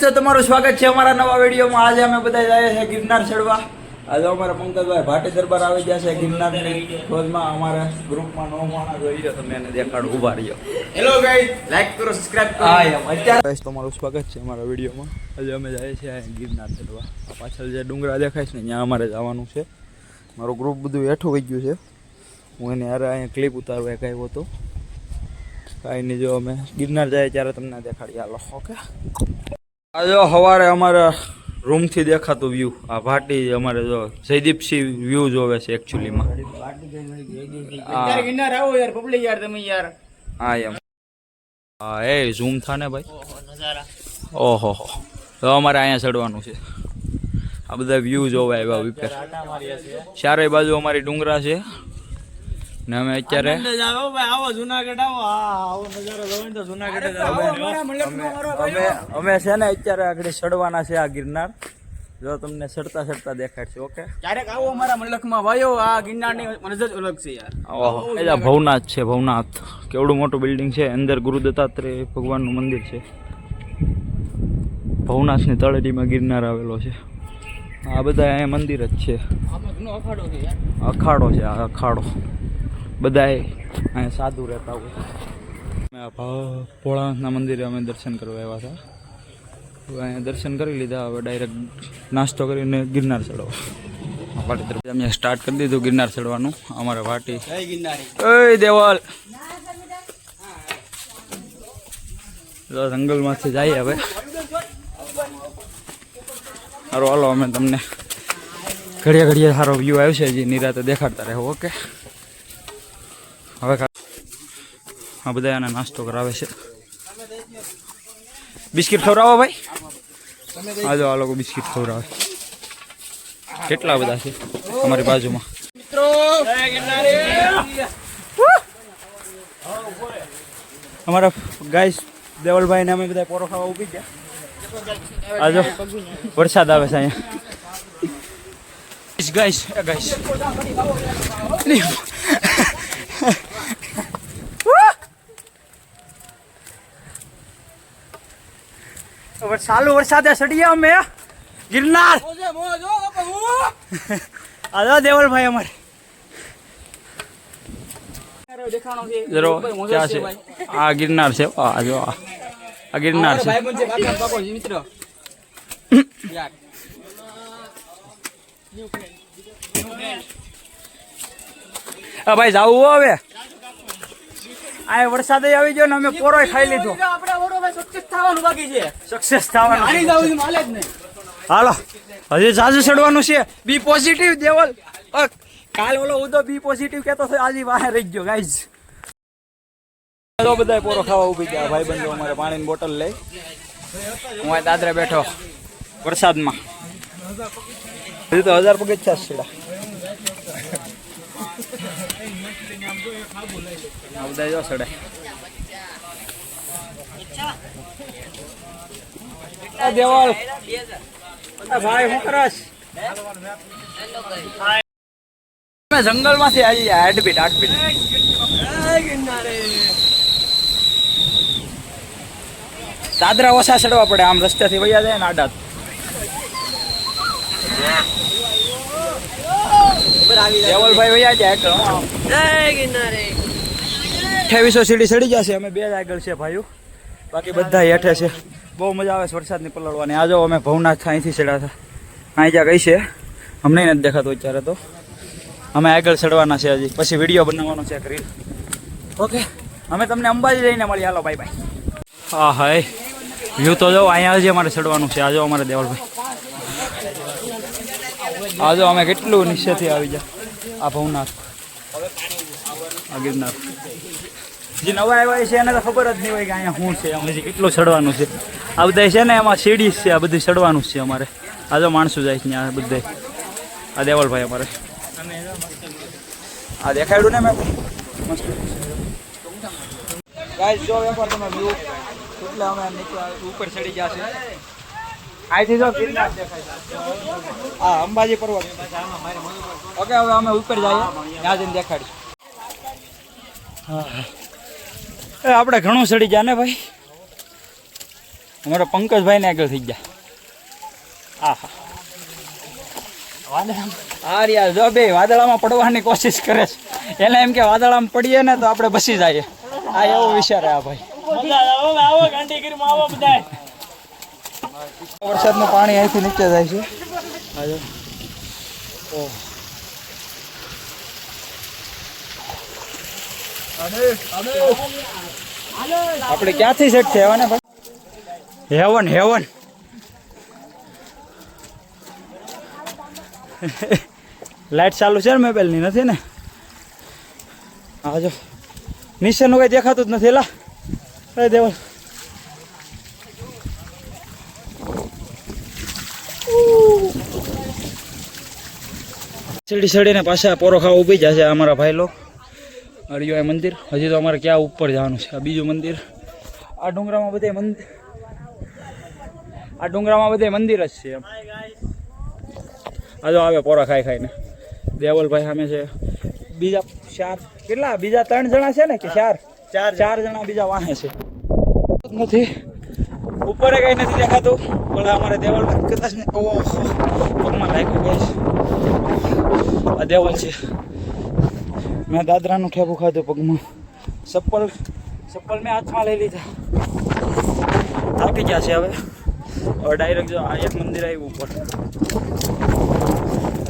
તો તમારું સ્વાગત છે અમારા નવા વિડીયોમાં. આજે અમે બધા જઈએ છીએ ગિરનાર ચડવા. આજે અમારા પંકજભાઈ ભાટી દરબાર આવી ગયા છે ગિરનારની રોજમાં અમારા ગ્રુપમાં નો માણસ જોઈ રહ્યો તમે એને દેખાડ ઊભા રહ્યો. હેલો ગાઈસ લાઈક કરો સબસ્ક્રાઇબ કરો. હા અત્યારે તમારું સ્વાગત છે અમારા વિડીયોમાં. આજે અમે જઈએ છીએ ગિરનાર ચડવા. પાછળ જે ડુંગરા દેખાય છે ને ત્યાં અમારે જવાનું છે. મારું ગ્રુપ બધું હેઠું વહી ગયું છે. હું એને યાર અહીંયા ક્લિપ ઉતારવા એક આવ્યો હતો. કાંઈ નહીં જો અમે ગિરનાર જાય ત્યારે તમને દેખાડીએ. હાલો ઓકે આ જો સવારે અમારા રૂમથી દેખાતું વ્યૂ આ ભાટી અમારે જો જયદીપસિંહ વ્યૂ જોવે છે એકચ્યુઅલીમાં હા. એમ. હા એ ઝૂમ થાને ભાઈ? ઓહો હો. તો અમારે અહીંયા ચડવાનું છે. આ બધા વ્યૂ જોવા આવ્યા વિપેર. ચારે બાજુ અમારી ડુંગરા છે. ને અમે અત્યારે આવો આવો જુનાગઢ આવો. હા આવો અમે છે ને અત્યારે આગળ ચડવાના છે આ ગિરનાર. જો તમને ચડતા ચડતા દેખાડશે ઓકે? ક્યારેક આવો અમારા મલકમાં વાયો આ ગિરનારની નજર જ અલગ છે યાર. એટલે ભવનાથ છે ભવનાથ. કેવડું મોટું બિલ્ડિંગ છે અંદર ગુરુ દત્તાત્રેય ભગવાનનું મંદિર છે. ભવનાથની તળેટીમાં ગિરનાર આવેલો છે. આ બધા અહીંયા મંદિર જ છે. અખાડો છે યાર. અખાડો છે આ અખાડો. બધાએ અહીંયા સાધુ રહેતા હોય. ભોળાનાથના મંદિરે અમે દર્શન કરવા આવ્યા હતા. હવે અહીંયા દર્શન કરી લીધા હવે ડાયરેક્ટ નાસ્તો કરીને ગિરનાર ચડવા. વાટી તરફ અમે સ્ટાર્ટ કરી દીધું ગિરનાર ચડવાનું. અમારે વાટી. ઓય દેવાલ! જો જંગલમાંથી જઈએ હવે. સારું હાલો અમે તમને ઘડિયા ઘડિયા સારો વ્યૂ આવ્યો છે હજી નિરાતે દેખાડતા રહો ઓકે હવે ખા- આ બધા એને નાસ્તો કરાવે છે. બિસ્કિટ ખવડાવો ભાઈ? આ જો આ લોકો બિસ્કિટ ખવડાવે કેટલા બધા છે અમારી બાજુમાં? મિત્રો! અમારા ગાઈસ દેવલભાઈ ને અમે બધા પોરો ખાવા ઊભી ગયા. આજો વરસાદ આવે છે અહીંયા. ગાઈસ ગાઈસ ચાલુ વરસાદે સડીયા અમે. ગિરનાર. આજો દેવલભાઈ અમારે. જરો ભાઈ, મોજ ક્યાં છે આ ગિરનાર છે. આ જો આ. ગિરનાર છે. મિત્ર. ભાઈ જાવું હો હવે. આ વરસાદ આવી ગયો ને અમે પોરોય ખાઈ લીધો. આપણે ઓરો ભાઈ સક્સેસ થવાનું બાકી છે. સક્સેસ થવાનું જાવ છે. માલે જ નહીં. હાલો. હજી જાજુ ચડવાનું છે. B positive Deval. કાલ ઓલો તો બી પોઝિટિવ કહેતો હતો આજે બહાર રહી ગયો ગાઈઝ તો બધા પોરો ખાવા ઊભી ગયા. ભાઈ બંધો અમારે પાણીની બોટલ લઈ. હું આ દાદરા બેઠો. વરસાદમાં. હજી તો હજાર પગથિયા જ છેડા આ બધા જો સડે. આ દેવાલ ભાઈ હું કરસ અમે જંગલમાંથી આવી હાર્ટબીટ હાર્ટબીટ. દાદરા ઓછા ચડવા પડે આમ રસ્તેથી વૈયા જાય ને આડા દેવલભાઈ વૈયા જાય અઠ્યાવીસો સીડી ચડી જશે. અમે બે જ આગળ છે ભાઈઓ. બાકી બધા હેઠે છે. બહુ મજા આવે છે વરસાદની પલળવાની. આ જો અમે ભવનાથ અહીંથી ચડ્યા હતા. અહીં જ્યાં ગઈ છે અમને નથી દેખાતું અત્યારે તો. અમે આગળ ચડવાના છે હજી. પછી વીડિયો બનાવવાનો છે રીલ ઓકે અમે તમને અંબાજી જઈને મળીએ. હાલો બાય બાય હા, હાય. વ્યૂ તો જો, અહીંયા હજી અમારે ચડવાનું છે. આજો અમારે દેવલભાઈ. આજો અમે કેટલું નીચેથી આવી જાય આ ભવનાથ. આ ગિરનાર. જે નવા આવ્યા છે એને તો ખબર જ નહીં હોય કે અહીંયા શું છે અમે કેટલું ચડવાનું છે. આ બધા છે ને એમાં સીડી છે આ બધું ચડવાનું છે અમારે. આ તો માણસો જાય છે ત્યાં બધે. આ દેવલભાઈ અમારે. આ દેખાડ્યું ને મેં? મસ્ત. ગાઈસ જો એકવાર તમે વ્યૂ એટલે અમે નીચે ઉપર ચડી ગયા છે. અહીંથી જો ગિરનાર દેખાય છે આ અંબાજી પર્વત. ઓકે હવે અમે ઉપર જઈએ. ત્યાં જઈને દેખાડીશું. હા. એ આપણે ઘણું ચડી ગયા ને ભાઈ? અમારા પંકજભાઈ ને આગળ થઈ ગયા. આહા. આ જો બે વાદળામાં પડવાની કોશિશ કરે છે. એને એમ કે વાદળામાં પડીએ ને તો આપણે બસી જઈએ. આ એવો વિચાર આ ભાઈ. વરસાદનું પાણી અહીંથી નીચે જાય છે. ઓહ. આપણે ક્યાંથી સેટ છે ને ભાઈ? Heaven heaven. લાઈટ ચાલુ છે ને મોબાઈલની, નથી ને? હા, જો. નીચેનું કઈ દેખાતું જ નથી, લા. દેવલ સીડી ચડીને પાછા પોરો ખાવા ઊભી જશે અમારા ભાઈ લોક અરિયો મંદિર. હજી તો અમારે ક્યાં ઉપર જવાનું છે? આ બીજું મંદિર. આ ડુંગરામાં બધે મંદિર. આ ડુંગરામાં બધે મંદિર જ છે એમ. આ જો આવે પોરા ખાઈ ખાઈને. દેવલભાઈ સામે છે. બીજા ચાર કેટલા? બીજા ત્રણ જણા છે ને કે ચાર? ચાર ચાર જણા બીજા વાહે છે. નથી. ઉપર કઈ નથી દેખાતું પણ અમારે દેવલભાઈ કદાચ ને ઓહો પગમાં લાગ્યું ગઈ આ દેવલ છે. મેં દાદરાનું ઠેબુ ખાધું પગમાં. ચપ્પલ ચપ્પલ મેં હાથમાં લઈ લીધા. થાકી ગયા છે હવે. હવે ડાયરેક્ટ જો આ એક મંદિર આવ્યું ઉપર.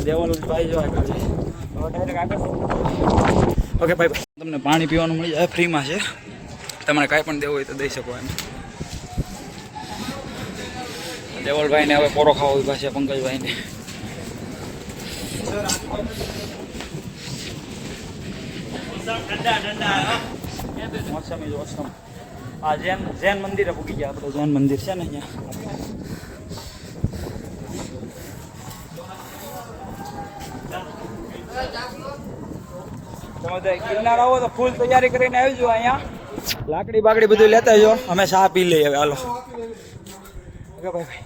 દેવલ ભાઈ જો આગળ હવે ડાયરેક્ટ આગળ. ઓકે ભાઈ તમને પાણી પીવાનું મળી જાય, ફ્રીમાં છે. તમારે કાંઈ પણ દેવું હોય તો દઈ શકો એમ. દેવલભાઈને હવે પોરો ખાવો ઊભા છે પંકજભાઈને. મોસમી આ જૈન જૈન મંદિરે પૂકી ગયા આપણે જૈન મંદિર છે ને અહીંયા તમે ગિરનાર તો ફૂલ તૈયારી કરીને આવજો અહીંયા લાકડી બાકડી બધું લેતા જો. અમે ચા પી લઈએ હવે, હાલો. ભાઈ ભાઈ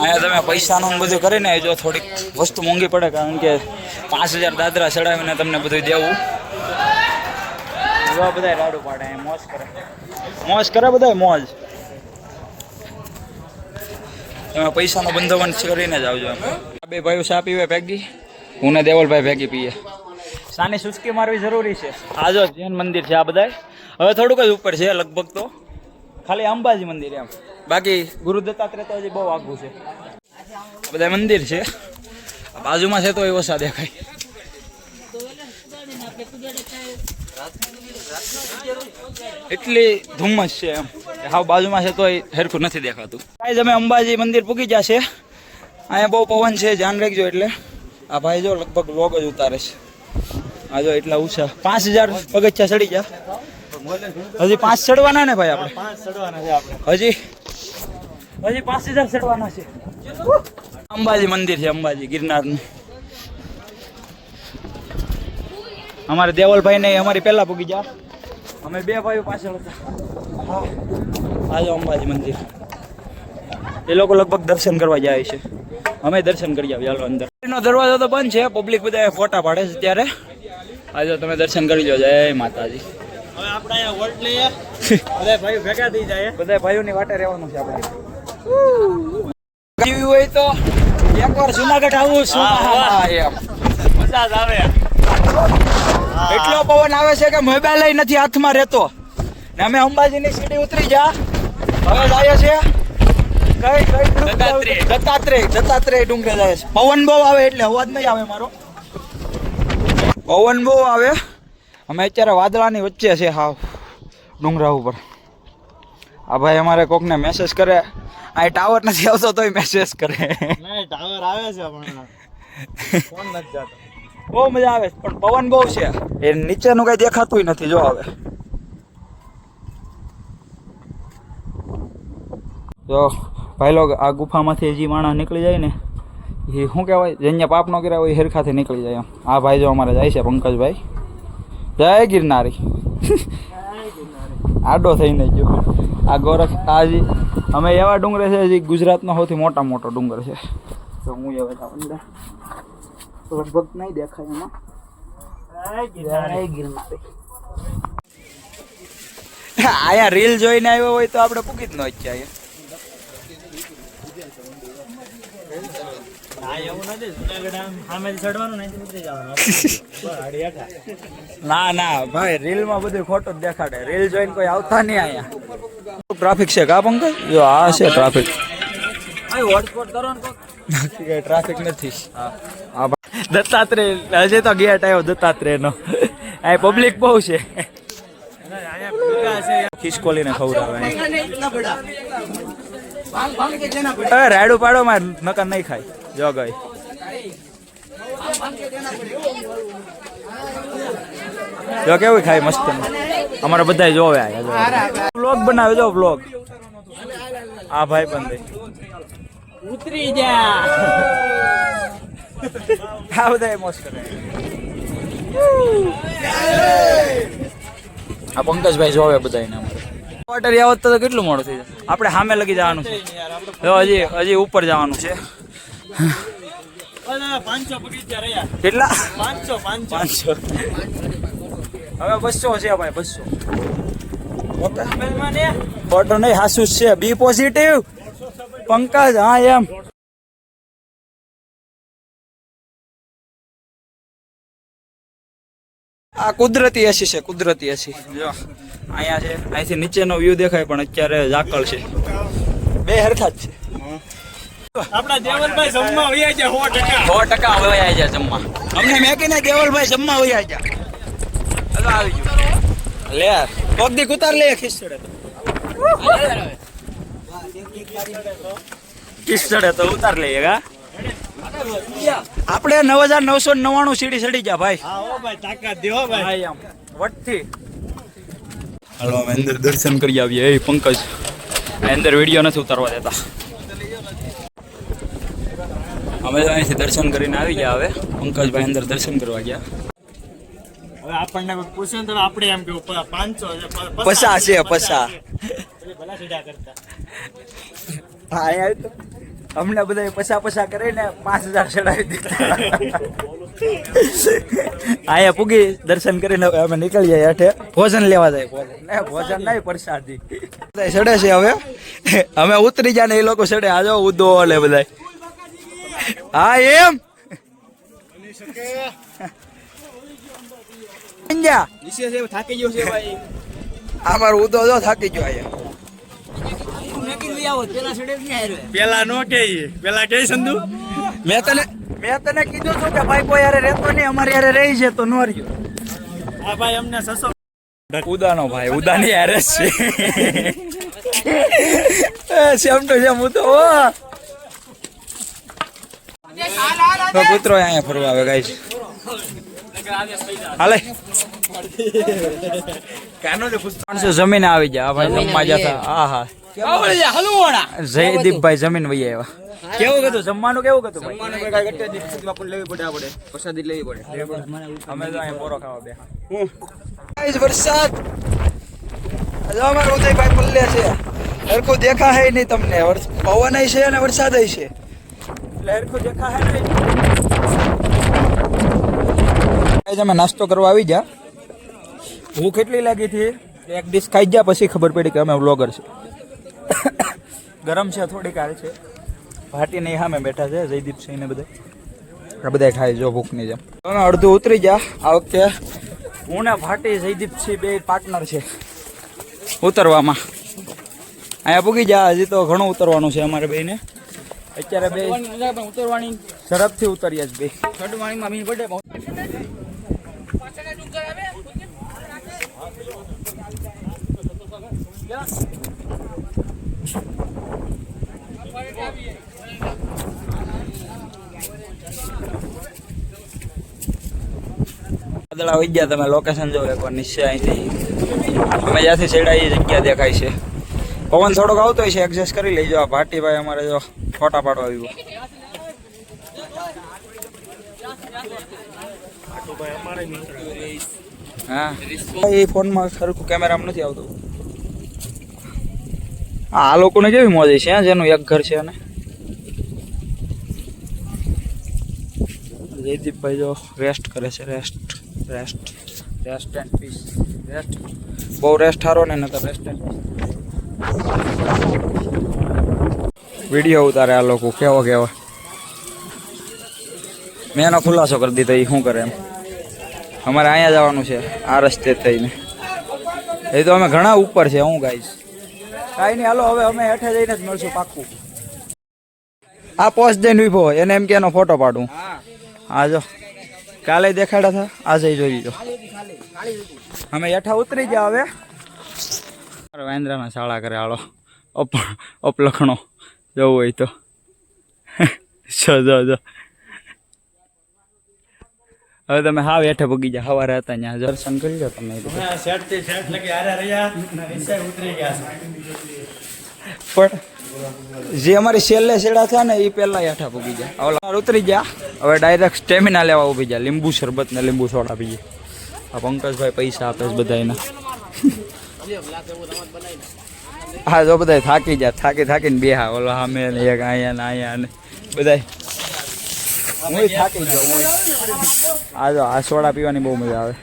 અહીંયા તમે પૈસાનું બધું કરીને જો થોડીક વસ્તુ મોંઘી પડે, કારણ કે પાંચ હજાર દાદરા ચડાવીને તમને બધું દેવું. એવા બધા રાડું પાડે, મોજ કરે. મોજ કરે બધા મોજ. તમે પૈસાનો બંદોબસ્ત કરીને જ આવજો. આ બે ભાઈઓ ચા પીવે ભેગી. હું ને દેવલભાઈ ભેગી પીએ. સાની સુસ્કી મારવી જરૂરી છે. આ જો જૈન મંદિર છે આ બધા હવે થોડુંક જ ઉપર છે લગભગ તો. ખાલી અંબાજી મંદિર એમ. બાકી ગુરુ દત્તાત્રેય તો હજી બહુ આગું છે. બધા મંદિર છે. બાજુમાં છે તો એ ઓછા દેખાય. એટલી ધુમ્મસ છે એમ. હાવ બાજુમાં છે તો એ હરખું નથી દેખાતું. કાંઈ અમે અંબાજી મંદિર પૂકી ગયા છે. અહીંયા બહુ પવન છે, ધ્યાન રાખજો એટલે. આ ભાઈ જો લગભગ લોગ જ ઉતારે છે. આ જો એટલા ઊંચા. પાંચ હજાર પગથિયા ચડી ગયા. હજી પાંચ ચડવાના ને ભાઈ આપણે? પાંચ ચડવાના છે આપણે. હજી હજી પાંચ હજાર ચડવાના છે. અંબાજી મંદિર છે અંબાજી ગિરનારનું. અમારે દેવલભાઈ ને અમારી પહેલા પૂગી જા અમે બે ભાઈઓ પાછળ હતા. આજે અંબાજી મંદિર. એ લોકો લગભગ દર્શન કરવા જાય છે. અમે દર્શન કરી આવીએ હાલો અંદર. નો દરવાજો તો બંધ છે પબ્લિક બધા ફોટા પાડે છે ત્યારે આજે તમે દર્શન કરી લો જય માતાજી. હવે આપણે અહીંયા વોલ્ટ લઈએ. બધા ભાઈ ભેગા થઈ જાય બધા ભાઈઓની વાટે રહેવાનું છે આપણે. જીવ્યું હોય તો એકવાર જુનાગઢ આવું છું. એમ. મજા જ આવે. એટલો પવન આવે છે કે મોબાઈલ નથી હાથમાં રહેતો. ને અમે અંબાજીની સીડી ઉતરી જા હવે જાય છે. કઈ કઈ. દત્તાત્રેય દત્તાત્રેય ડુંગરે જાય છે. પવન બહુ આવે એટલે અવાજ નહીં આવે મારો. પવન બહુ આવે. અમે અત્યારે વાદળાની વચ્ચે છે હાવ ડુંગરા ઉપર. આ ભાઈ અમારે કોકને મેસેજ કરે. આ ટાવર નથી આવતો તોય મેસેજ કરે. ટાવર આવે છે પણ બહુ મજા આવે પણ પવન બહુ છે. એ નીચેનું કઈ દેખાતું નથી જો હવે. જો ભાઈ લોગ આ ગુફામાંથી હજી માણસ નીકળી જાય ને એ શું કહેવાય? જેને પાપ ન કર્યા હોય હેરખાથી નીકળી જાય એમ. આ ભાઈ જો અમારે જાય છે પંકજભાઈ. જય ગિરનારી. આડો થઈને ગયો. આ ગોરખ આજી અમે એવા ડુંગરે છે જે ગુજરાતનો સૌથી મોટા મોટો ડુંગર છે. તો હું એવા જાઉં અંદર. લગભગ નહીં દેખાય એમાં. જય ગિરનારી. આયા રીલ જોઈને આવ્યો હોય તો આપણે પૂકી જ ન અહીંયા હા એવું નથી જુનાગઢ આમ સામેથી ચડવાનું ને. ના ના ભાઈ રીલમાં બધું ખોટું જ દેખાડે. રીલ જોઈને કોઈ આવતા નહીં અહીંયા. ટ્રાફિક છે કા પંકજ જો આ છે ટ્રાફિક ને. ટ્રાફિક નથી. હા. ભાઈ દત્તાત્રેય હજી તો ગેટ આવ્યો દત્તાત્રેયનો. આ પબ્લિક બહુ છે. ખિસકોલીને ખવડાવે એ રાયડું પાડો માં નકર નહીં ખાય. જો ગઈ. જો કેવું ખાય મસ્ત અમારે બધા જોવે વ્લોગ બનાવે જો વ્લોગ આ ભાઈ બંધ ઉતરી જા. આ બધા મોજ કરે. આ પંકજભાઈ જોવે બધાને વોટર આવત તો કેટલું મોડું થઈ જાય આપણે સામે લગી જવાનું છે. જો હજી હજી ઉપર જવાનું છે. કેટલા? પાંચસો પાંચસો. પાંચસો. હવે બસો છે ભાઈ બસો. ઓકે. મોબાઈલમાં ને ફોટો નહીં હાસુ છે. બી પોઝિટિવ પંકજ હા એમ. આ કુદરતી એસી છે કુદરતી એસી. જો અહીંયા છે. અહીંથી નીચેનો વ્યૂ દેખાય પણ અત્યારે ઝાકળ છે. બે હરખા જ છે. આપણા દેવલભાઈ જમવા વયા છે સો ટકા. સો ટકા વયા જાય જમવા. અમને મેકીને દેવલભાઈ જમવા વયા જાય હલો આવી ગયું. લે પગદી કુતાર લે ખીચડે ખીચડે તો ઉતાર લઈએ કા આપણે નવ હજાર નવસો નવ્વાણું સીડી ચડી ગયા ભાઈ. હા હો ભાઈ તાકાત દે હો ભાઈ. ભાઈ આમ વટથી. હાલો અમે અંદર દર્શન કરી આવીએ. એ પંકજ અંદર વીડિયો નથી ઉતારવા દેતા. અમે તો અહીંથી દર્શન કરીને આવી ગયા હવે. પંકજભાઈ અંદર દર્શન કરવા ગયા. હવે આપણને કોઈ પૂછે તો આપણે એમ કેવું પાંચસો પસા છે, પસા. ભલા સીધા કરતા. હા અહીંયા તો અમને બધા પસા પસા કરીને પાંચ હજાર ચડાવી દીધા. અહીંયા પૂગી દર્શન કરીને હવે અમે નીકળી જાય હેઠે. ભોજન લેવા જાય ભોજન. નહીં ભોજન નહીં પ્રસાદી. બધા ચડે છે હવે. અમે ઉતરી જાય ને એ લોકો ચડે. આજો ઉદો લે બધા હા એમ? જા નીચે છે થાકી ગયો છે ભાઈ. અમારો ઉદો જો થાકી ગયો અહીંયા. પેલા નો કે પેલા કે સંધુ? મેં તને મેં તને કીધું છું કે ભાઈ કોઈ યારે રહેતો નહીં અમારે યારે રહી છે તો નો રહ્યો. આ ભાઈ અમને સસો ઉદાનો ભાઈ ઉદાની યારે છે. સેમ ટુ સેમ હું તો તો કૂતરો અહીંયા ફરવા આવે ગાઈસ હાલે. કાનો જે માણસો જમીન આવી જાય ભાઈ જમવા જતા. હા હા જયદીપભાઈ જમીન વહી આવ્યા. કેવું કીધું? જમવાનું કેવું કીધું ભાઈ? પ્રસાદી લેવી પડે. અમે તો અહીંયા બોરો ખાવા બે ગાઈસ વરસાદ. અમારો ઉદયભાઈ પલ્લે છે. હરખું દેખા હે નહીં તમને. પવન છે અને વરસાદ છે. એટલે હરખું દેખા હે નહીં. અમે નાસ્તો કરવા આવી ગયા. ભૂખ કેટલી લાગી હતી એક ડીશ ખાઈ ગયા, પછી ખબર પડી કે અમે વ્લોગર છે. ગરમ છે, થોડીક હાલ છે. ભાટી નહીં સામે બેઠા છે જયદીપસિંહ ને બધા. આ બધા ખાય જો ભૂખની જેમ. અડધું ઉતરી જા આ વખતે હું ને ભાટી જયદીપસિંહ બે પાર્ટનર છે ઉતરવામાં. અહીંયા પૂગી જા હજી તો ઘણું ઉતરવાનું છે અમારે બેને અત્યારે બે ઉતરવાની ઝડપથી ઉતરીએ જ બે. ચડવાણીમાં મી પડે વાદળા વહી ગયા તમે લોકેશન જોવો એકવાર નિશ્ચય અહીંથી. અમે જ્યાંથી છેડા એ જગ્યા દેખાય છે. પવન થોડોક આવતો હોય છે એડજસ્ટ કરી લેજો. આ ભાટીભાઈ અમારે જો ફોટા પાડવા આવ્યું. હા. એ ફોનમાં સરખું કેમેરામાં નથી આવતું. આ લોકોને કેવી મોજે છે જેનું એક ઘર છે અને. જયદીપભાઈ જો રેસ્ટ કરે છે rest rest rest and peace rest બહુ રેસ્ટ સારો ને નકર રેસ્ટ એન્ડ વીડિયો ઉતારે આ લોકો, કેવો કેવો. મેં એનો ખુલાસો કરી દીધો એ શું કરે એમ. અમારે અહીંયા જવાનું છે, આ રસ્તે થઈને. એ તો અમે ઘણા ઉપર છે, હું ગાઈશ કાંઈ નહીં, હાલો, હવે અમે હેઠે જઈને જ મળશું પાક્કું. આ પોસ્ટ જઈને ઊભો એને એમ કે એનો ફોટો પાડું. હા જો, કાલે દેખાડ્યા હતા આજે જોઈ લીધો. અમે હેઠા ઉતરી ગયા હવે. વાંદરાના શાળા કરે હાલો, અપ, અપલખણો. જવું હોય તો જો જો જો હવે તમે હાવ હેઠે પગી જા સવારે હતા ત્યાં. દર્શન કરી લો તમે શેઠથી શેઠ લગી આરે રહ્યા ઉતરી ગયા પણ જે અમારી છેલ્લે છેડા થયા ને, એ પહેલા હેઠા પગી જાય ઓલા ઉતરી ગયા. હવે ડાયરેક્ટ સ્ટેમિના લેવા ઊભી જાય લીંબુ શરબત ને લીંબુ સોડા પીએ. આ પંકજભાઈ પૈસા આપે છે બધાને હા, જો બધા થાકી જાય થાકી થાકીને બે હા ઓલો સામે એક અહીંયા ને અહીંયા ને બધા હું થાકી જાઉં આ જો, આ સોડા પીવાની બહુ મજા આવે.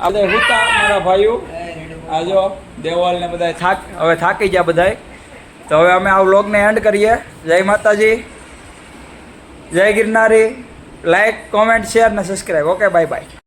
આપણે બધા હુતા, મારા ભાઈઓ. આ જો દેવાલ ને બધા થાક, હવે થાકી ગયા બધાય. તો હવે અમે આ વ્લોગને એન્ડ કરીએ. જય માતાજી. જય ગિરનારી. લાઈક કોમેન્ટ શેર ને સબસ્ક્રાઈબ ઓકે બાય બાય